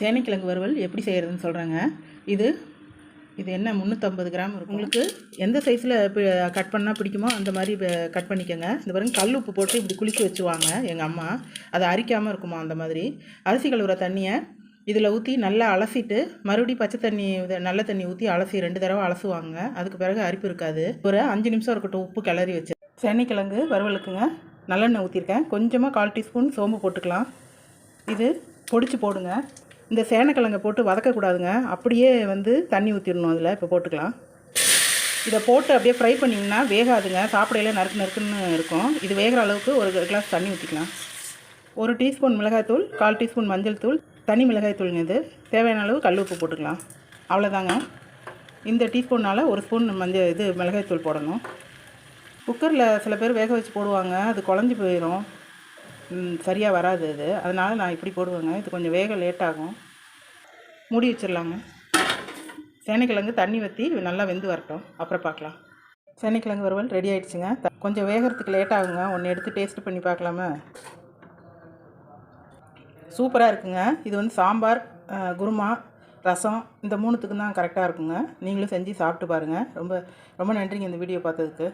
சேனைக்கிழங்கு வறுவல் எப்படி செய்கிறதுன்னு சொல்கிறேங்க இது இது என்ன முந்நூற்றம்பது கிராம் இருக்கும். உங்களுக்கு எந்த சைஸில் கட் பண்ணால் பிடிக்குமோ அந்த மாதிரி கட் பண்ணிக்கோங்க. இந்த பாருங்க கல் உப்பு போட்டு இப்படி குளிக்க வச்சுவாங்க எங்கள் அம்மா. அதை அரிக்காமல் இருக்குமா அந்த மாதிரி. அரிசி கழுவுற தண்ணியை இதில் ஊற்றி நல்லா அலசிட்டு மறுபடியும் பச்சை தண்ணி நல்ல தண்ணி ஊற்றி அலசி ரெண்டு தடவை அலசுவாங்க. அதுக்கு பிறகு அரிப்பு இருக்காது. ஒரு அஞ்சு நிமிஷம் இருக்கட்டும் உப்பு கிளறி வச்சு. சென்னைக்கிழங்கு வறுவலுக்குங்க. நல்லெண்ணெய் ஊற்றிருக்கேன் கொஞ்சமாக கால் டீஸ்பூன் சோம்பு போட்டுக்கலாம். இது பொடிச்சு போடுங்க. இந்த சேனக்கிழங்கை போட்டு வதக்கக்கூடாதுங்க. அப்படியே வந்து தண்ணி ஊற்றிடணும் அதில். இப்போ போட்டுக்கலாம். இதை போட்டு அப்படியே ஃப்ரை பண்ணிங்கன்னா வேகாதுங்க. சாப்பிடையில நறுக்கு நறுக்குன்னு இருக்கும். இது வேகிற அளவுக்கு ஒரு கிளாஸ் தண்ணி ஊற்றிக்கலாம் ஒரு டீஸ்பூன் மிளகாய்த்தூள் கால் டீஸ்பூன் மஞ்சள் தூள் தனி மிளகாய்த்தூளுங்க இது. தேவையான அளவு கல் உப்பு போட்டுக்கலாம். அவ்வளோதாங்க. இந்த டீஸ்பூனால் ஒரு ஸ்பூன் மஞ்சள் இது மிளகாய்த்தூள் போடணும். குக்கரில் சில பேர் வேக வச்சு போடுவாங்க. அது குழஞ்சி போயிடும். சரியாக வராது அது. அதனால் நான் இப்படி போடுவேங்க. இது கொஞ்சம் வேக லேட் ஆகும். மூடி வச்சிடலாங்க. சேனைக்கிழங்கு தண்ணி ஊற்றி நல்லா வெந்து வரட்டும். அப்புறம் பார்க்கலாம். சேனைக்கிழங்கு வறுவல் ரெடி ஆகிடுச்சுங்க கொஞ்சம் வேகிறதுக்கு லேட் ஆகுங்க. ஒன்று எடுத்து டேஸ்ட் பண்ணி பார்க்கலாமா? சூப்பராக இருக்குங்க. இது வந்து சாம்பார் குருமா ரசம் இந்த மூணுத்துக்கும் தான் கரெக்டாக இருக்குங்க. நீங்களும் செஞ்சு சாப்பிட்டு பாருங்கள் ரொம்ப ரொம்ப நன்றிங்க இந்த வீடியோ பார்த்ததுக்கு.